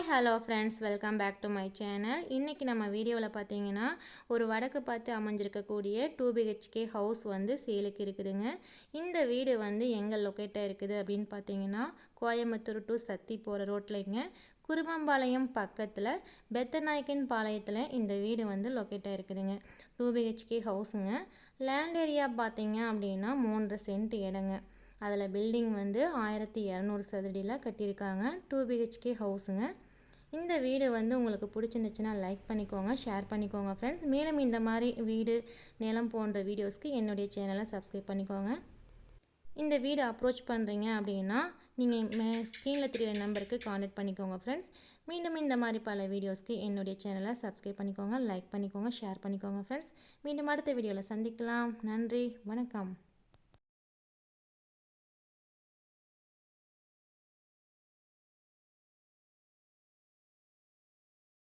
Hi hello friends welcome back to my channel இன்றைக்கி நம்ம வீடியோவில் பார்த்தீங்கன்னா ஒரு வடக்கு பார்த்து அமைஞ்சிருக்கக்கூடிய டூ பிஹெச்கே ஹவுஸ் வந்து சேலுக்கு இருக்குதுங்க. இந்த வீடு வந்து எங்கே லொக்கேட்டாக இருக்குது அப்படின்னு பார்த்தீங்கன்னா கோயம்புத்தூர் டு சத்தி போகிற ரோட்லைங்க குருமம்பாளையம் பக்கத்தில் பெத்தநாயக்கன் பாளையத்தில் இந்த வீடு வந்து லொக்கேட்டாக இருக்குதுங்க. டூ பிஹெச்கே ஹவுஸுங்க லேண்ட் ஏரியா பார்த்தீங்க அப்படின்னா மூன்றரை சென்ட் இடங்க. அதில் பில்டிங் வந்து ஆயிரத்தி இரநூறு சதுரடியில் கட்டியிருக்காங்க. டூ பிஹெச்கே ஹவுஸுங்க இந்த வீடு வந்து உங்களுக்கு பிடிச்சிருந்துச்சுன்னா லைக் பண்ணிக்கோங்க ஷேர் பண்ணிக்கோங்க ஃப்ரெண்ட்ஸ் மேலும் இந்த மாதிரி வீடு நிலம் போன்ற வீடியோஸ்க்கு என்னுடைய சேனலை சப்ஸ்கிரைப் பண்ணிக்கோங்க. இந்த வீடு அப்ரோச் பண்ணுறீங்க அப்படின்னா நீங்கள் மே ஸ்க்ரீனில் தெரியிற நம்பருக்கு காண்டாக்ட் பண்ணிக்கோங்க ஃப்ரெண்ட்ஸ் மீண்டும் இந்த மாதிரி பல வீடியோஸ்க்கு என்னுடைய சேனலை சப்ஸ்கிரைப் பண்ணிக்கோங்க லைக் பண்ணிக்கோங்க ஷேர் பண்ணிக்கோங்க ஃப்ரெண்ட்ஸ் மீண்டும் அடுத்த வீடியோவில் சந்திக்கலாம். நன்றி வணக்கம்.